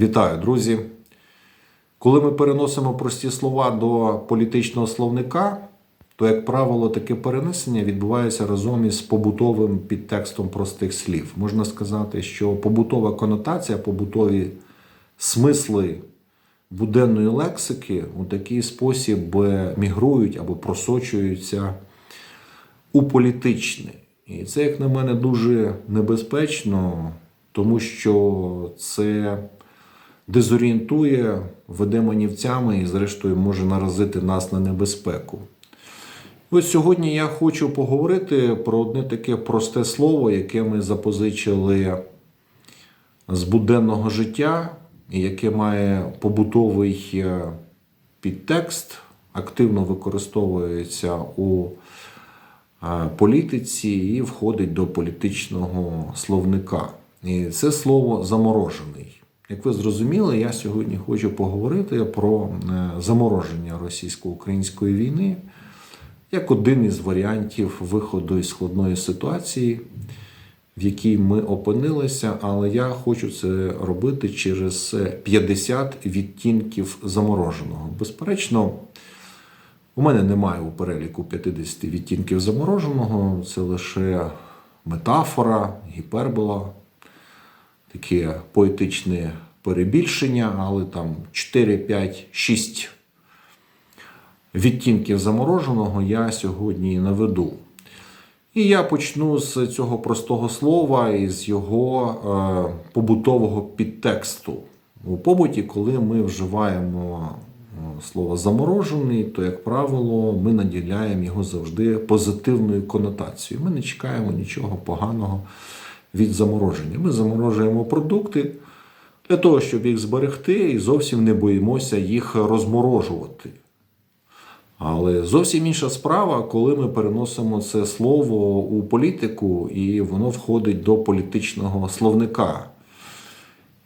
Вітаю, друзі! Коли ми переносимо прості слова до політичного словника, то, як правило, таке перенесення відбувається разом із побутовим підтекстом простих слів. Можна сказати, що побутова конотація, побутові смисли буденної лексики у такий спосіб е, мігрують або просочуються у політичне. І це, як на мене, дуже небезпечно, тому що це дезорієнтує, веде манівцями і, зрештою, може наразити нас на небезпеку. Ось сьогодні я хочу поговорити про одне таке просте слово, яке ми запозичили з буденного життя, яке має побутовий е, підтекст, активно використовується у е, політиці і входить до політичного словника. І це слово заморожений. Як ви зрозуміли, я сьогодні хочу поговорити про е, замороження російсько-української війни як один із варіантів виходу із складної ситуації, в якій ми опинилися, але я хочу це робити через 50 відтінків замороженого. Безперечно, у мене немає у переліку 50 відтінків замороженого, це лише метафора, гіпербола, таке поетичне перебільшення, але там 4, 5, 6 відтінків замороженого я сьогодні наведу. І я почну з цього простого слова і з його е, побутового підтексту. У побуті, коли ми вживаємо е, слово заморожений, то, як правило, ми наділяємо його завжди позитивною конотацією. Ми не чекаємо нічого поганого від замороження. Ми заморожуємо продукти для того, щоб їх зберегти, і зовсім не боїмося їх розморожувати. Але зовсім інша справа, коли ми переносимо це слово у політику, і воно входить до політичного словника.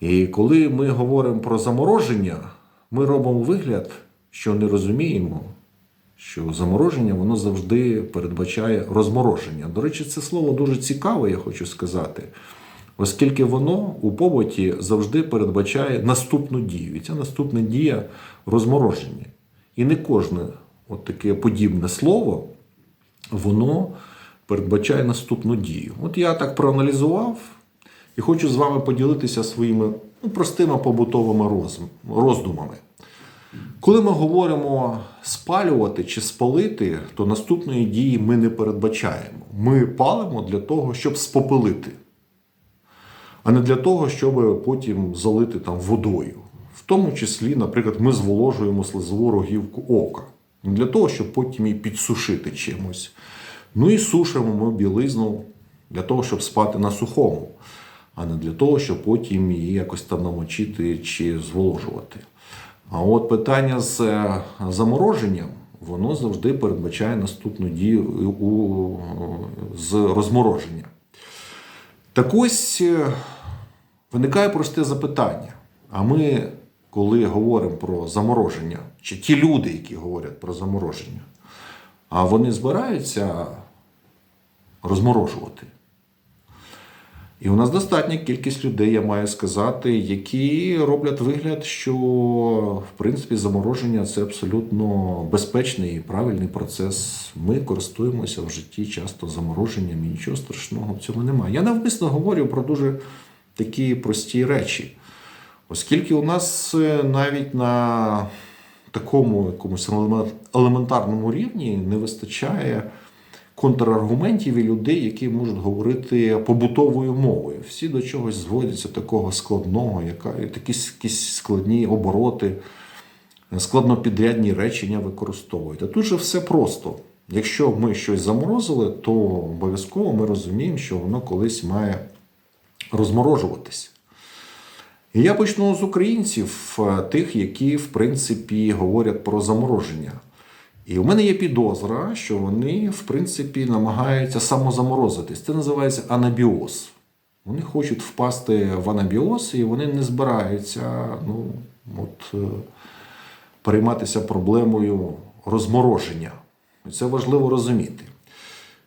І коли ми говоримо про замороження, ми робимо вигляд, що не розуміємо, що замороження воно завжди передбачає розмороження. До речі, це слово дуже цікаве, я хочу сказати, оскільки воно у побуті завжди передбачає наступну дію. І ця наступна дія розмороження. І не кожне от таке подібне слово, воно передбачає наступну дію. От я так проаналізував і хочу з вами поділитися своїми ну, простими побутовими роздумами. Коли ми говоримо спалювати чи спалити, то наступної дії ми не передбачаємо. Ми палимо для того, щоб спопилити, а не для того, щоб потім залити там водою. В тому числі, наприклад, ми зволожуємо слизову рогівку ока. Не для того, щоб потім її підсушити чимось. Ну і сушимо ми білизну для того, щоб спати на сухому, а не для того, щоб потім її якось там намочити чи зволожувати. А от питання з е, замороженням, воно завжди передбачає наступну дію у, з розмороження. Так ось е, виникає просте запитання. А ми, коли говоримо про замороження, чи ті люди, які говорять про замороження, а вони збираються розморожувати. І у нас достатня кількість людей, я маю сказати, які роблять вигляд, що в принципі замороження це абсолютно безпечний і правильний процес. Ми користуємося в житті часто замороженням і нічого страшного в цьому немає. Я навмисно говорю про дуже такі прості речі, оскільки у нас е, навіть на такому якомусь елементарному рівні не вистачає контраргументів і людей, які можуть говорити побутовою мовою. Всі до чогось зводяться такого складного, яка якісь, якісь складні обороти, складнопідрядні речення використовують. А тут же все просто. Якщо ми щось заморозили, то обов'язково ми розуміємо, що воно колись має розморожуватися. І я почну з українців, е, тих, які в принципі говорять про замороження. І у мене є підозра, що вони, в принципі, намагаються самозаморозитись. Це називається анабіоз. Вони хочуть впасти в анабіоз, і вони не збираються ну, от, е, перейматися проблемою розмороження. Це важливо розуміти.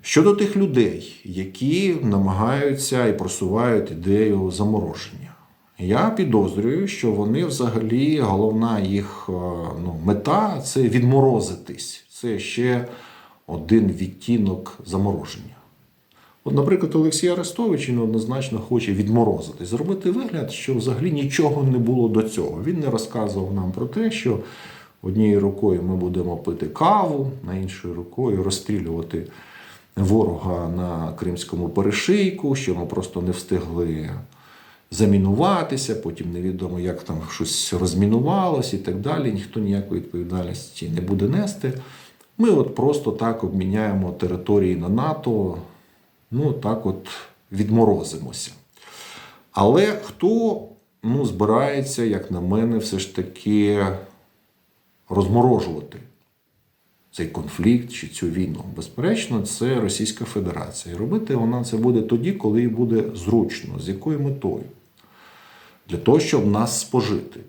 Щодо тих людей, які намагаються і просувають ідею замороження. Я підозрюю, що вони взагалі головна їх е, ну, мета це відморозитись. Це ще один відтінок замороження. От, наприклад, Олексій Арестович він однозначно хоче відморозити, зробити вигляд, що взагалі нічого не було до цього. Він не розказував нам про те, що однією рукою ми будемо пити каву, а іншою рукою розстрілювати ворога на Кримському перешийку, що ми просто не встигли замінуватися, потім невідомо, як там щось розмінувалось і так далі. Ніхто ніякої відповідальності не буде нести. Ми от просто так обміняємо території на НАТО, ну так от відморозимося. Але хто ну, збирається, як на мене, все ж таки розморожувати цей конфлікт чи цю війну? Безперечно, це Російська Федерація. І робити вона це буде тоді, коли їй буде зручно. З якою метою? Для того, щоб нас спожити.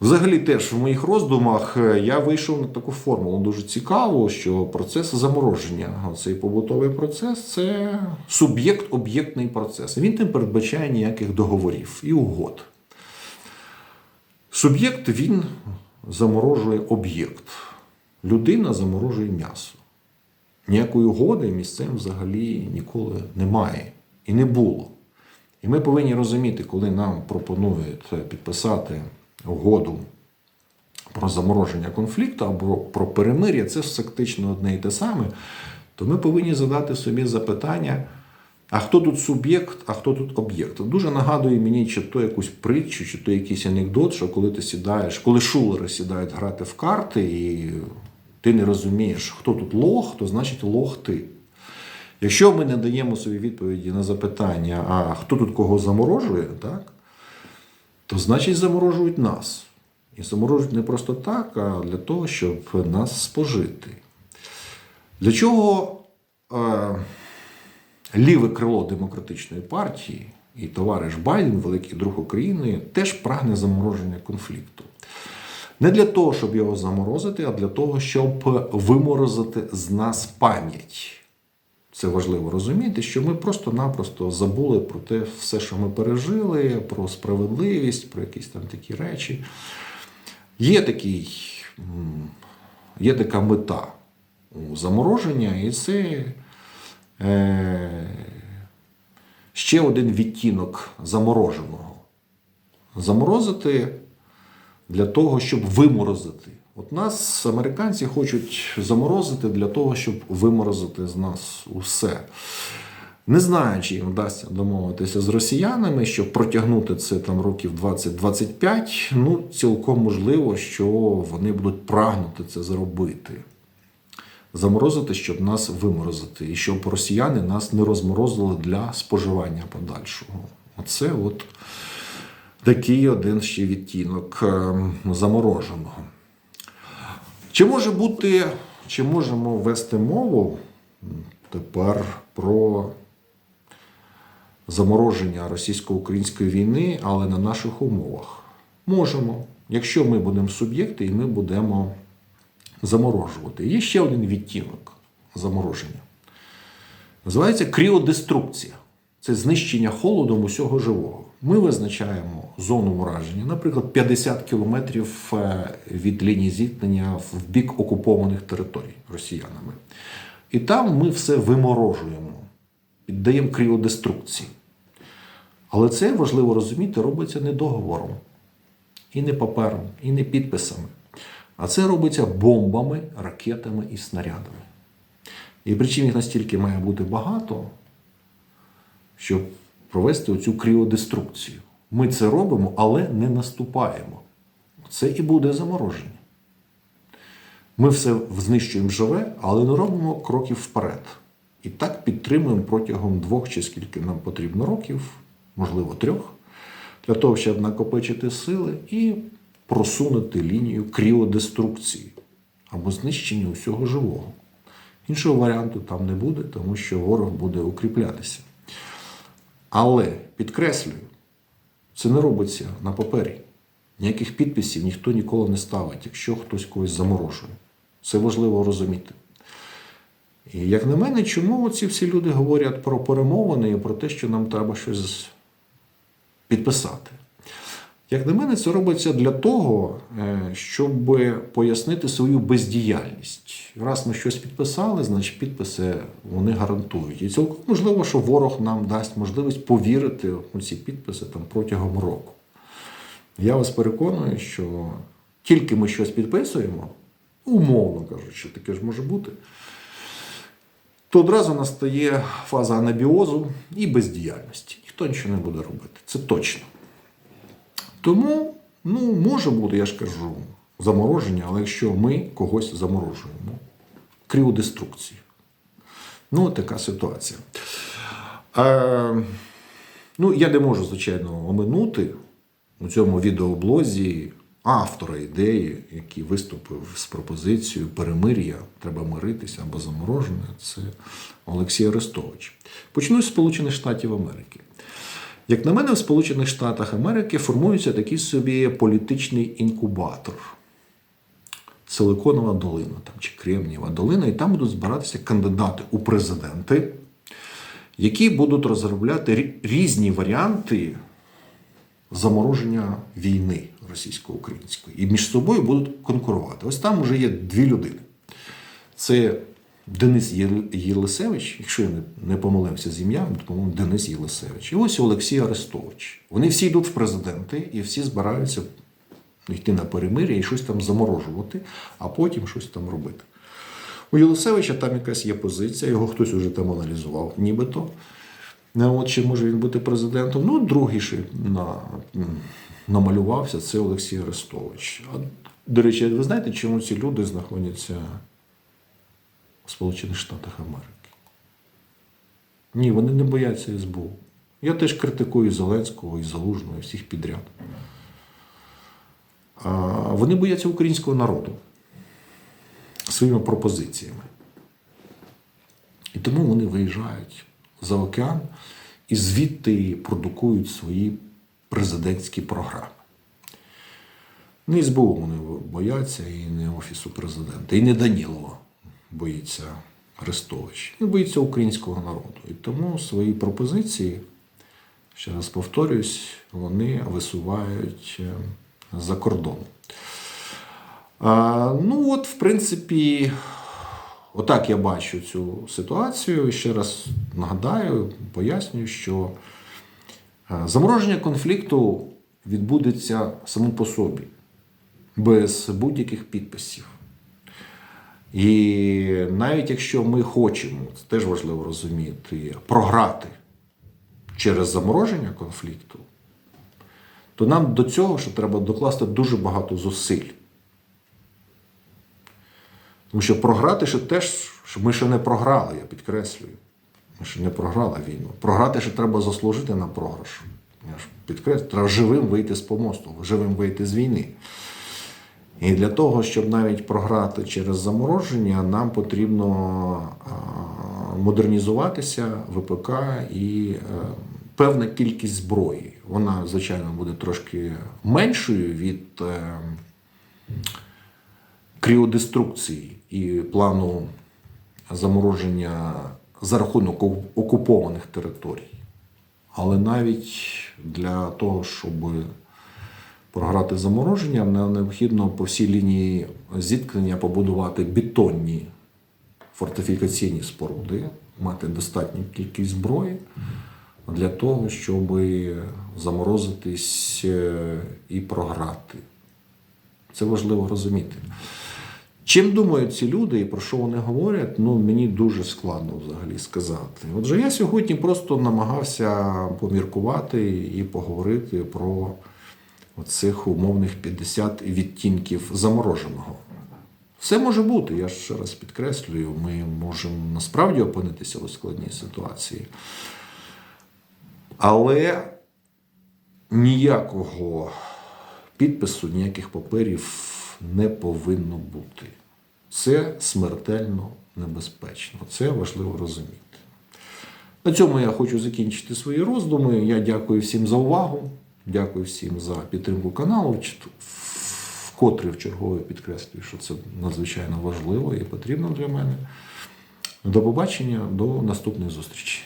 Взагалі, теж в моїх роздумах е, я вийшов на таку формулу дуже цікаву, що процес замороження, цей побутовий процес це суб'єкт-об'єктний процес. Він не передбачає ніяких договорів і угод. Суб'єкт він заморожує об'єкт. Людина заморожує м'ясо. Ніякої угоди між цим взагалі ніколи немає і не було. І ми повинні розуміти, коли нам пропонують підписати угоду про замороження конфлікту або про перемир'я, це ж фактично одне і те саме, то ми повинні задати собі запитання: а хто тут суб'єкт, а хто тут об'єкт? Дуже нагадує мені, чи то якусь притчу, чи то якийсь анекдот, що коли ти сідаєш, коли шулери сідають грати в карти, і ти не розумієш, хто тут лох, то значить лох ти. Якщо ми не даємо собі відповіді на запитання, а хто тут кого заморожує, так, то значить заморожують нас. І заморожують не просто так, а для того, щоб нас спожити. Для чого е, ліве крило демократичної партії і товариш Байден, великий друг України, теж прагне замороження конфлікту. Не для того, щоб його заморозити, а для того, щоб виморозити з нас пам'ять. Це важливо розуміти, що ми просто-напросто забули про те все, що ми пережили, про справедливість, про якісь там такі речі. Є такий, є така мета у замороження, і це е, ще один відтінок замороженого. Заморозити для того, щоб виморозити. От нас американці хочуть заморозити для того, щоб виморозити з нас усе. Не знаю, чи їм вдасться домовитися з росіянами, щоб протягнути це там років 20-25. Ну, цілком можливо, що вони будуть прагнути це зробити. Заморозити, щоб нас виморозити, і щоб росіяни нас не розморозили для споживання подальшого. Оце от такий один ще відтінок ем, замороженого. Чи може бути, чи можемо вести мову тепер про замороження російсько-української війни, але на наших умовах? Можемо, якщо ми будемо суб'єкти і ми будемо заморожувати. Є ще один відтінок замороження. Називається кріодеструкція. Це знищення холодом усього живого. Ми визначаємо зону враження, наприклад, 50 кілометрів е, від лінії зіткнення в бік окупованих територій росіянами. І там ми все виморожуємо, піддаємо кріодеструкції. Але це важливо розуміти, робиться не договором, і не папером, і не підписами. А це робиться бомбами, ракетами і снарядами. І причин їх настільки має бути багато, щоб провести оцю кріодеструкцію. Ми це робимо, але не наступаємо. Це і буде замороження. Ми все знищуємо живе, але не робимо кроків вперед. І так підтримуємо протягом двох чи скільки нам потрібно років, можливо, трьох, для того, щоб накопичити сили і просунути лінію кріодеструкції або знищення усього живого. Іншого варіанту там не буде, тому що ворог буде укріплятися. Але підкреслюю, це не робиться на папері. Ніяких підписів ніхто ніколи не ставить, якщо хтось когось заморожує. Це важливо розуміти. І як на мене, чому ці всі люди говорять про перемовини і про те, що нам треба щось підписати? Як на мене, це робиться для того, е, щоб пояснити свою бездіяльність. Раз ми щось підписали, значить підписи вони гарантують. І цілком можливо, що ворог нам дасть можливість повірити у ці підписи там протягом року. Я вас переконую, що тільки ми щось підписуємо, умовно кажучи, таке ж може бути, то одразу настає фаза анабіозу і бездіяльності. Ніхто нічого не буде робити. Це точно. Тому, ну, може бути, я ж кажу, замороження, але якщо ми когось заморожуємо, кріодеструкцію. Ну, така ситуація. Е, ну, я не можу, звичайно, оминути у цьому відеоблозі автора ідеї, який виступив з пропозицією перемир'я, треба миритися або заморожене, це Олексій Арестович. Почну з Сполучених Штатів Америки. Як на мене, в Сполучених Штатах Америки формується такий собі політичний інкубатор. Силиконова долина там, чи Кремнієва долина, і там будуть збиратися кандидати у президенти, які будуть розробляти різні варіанти замороження війни російсько-української. І між собою будуть конкурувати. Ось там вже є дві людини. Це Денис Єлисевич, якщо я не, помилився з ім'ям, по-моєму, Денис Єлисевич. І ось Олексій Арестович. Вони всі йдуть в президенти і всі збираються йти на перемир'я і щось там заморожувати, а потім щось там робити. У Єлисевича там якась є позиція, його хтось уже там аналізував, нібито. От чи може він бути президентом? Ну, другий ще на, намалювався, це Олексій Арестович. А, до речі, ви знаєте, чому ці люди знаходяться у Сполучених Штатах Америки? Ні, вони не бояться СБУ. Я теж критикую Зеленського, і Залужного, і всіх підряд. А, Вони бояться українського народу своїми пропозиціями. І тому вони виїжджають за океан і звідти продукують свої президентські програми. Не СБУ вони бояться, і не Офісу президента, і не Данілова боїться Арестович. Він боїться українського народу. І тому свої пропозиції, ще раз повторюсь, вони висувають е, за кордон. А, ну, от, в принципі, отак я бачу цю ситуацію. І Ще раз нагадаю, пояснюю, що е, замороження конфлікту відбудеться само по собі, без будь-яких підписів. І навіть якщо ми хочемо, це теж важливо розуміти, програти через замороження конфлікту, то нам до цього ще треба докласти дуже багато зусиль. Тому що програти ще теж, ми ще не програли, я підкреслюю. Ми ще не програли війну. Програти ще треба заслужити на програш. Я ж підкреслюю, треба живим вийти з помосту, живим вийти з війни. І для того, щоб навіть програти через замороження, нам потрібно модернізуватися, ВПК і е, певна кількість зброї. Вона, звичайно, буде трошки меншою від е, кріодеструкції і плану замороження за рахунок окупованих територій. Але навіть для того, щоб програти замороження, нам необхідно по всій лінії зіткнення побудувати бетонні фортифікаційні споруди, мати достатню кількість зброї для того, щоб заморозитись е, і програти. Це важливо розуміти. Чим думають ці люди і про що вони говорять, ну мені дуже складно взагалі сказати. Отже, я сьогодні просто намагався поміркувати і поговорити про оцих умовних 50 відтінків замороженого. Все може бути, я ще раз підкреслюю, ми можемо насправді опинитися у складній ситуації. Але ніякого підпису, ніяких паперів не повинно бути. Це смертельно небезпечно. Це важливо розуміти. На цьому я хочу закінчити свої роздуми. Я дякую всім за увагу. Дякую всім за підтримку каналу. Вкотре в чергове підкреслюю, що це надзвичайно важливо і потрібно для мене. До побачення, до наступної зустрічі.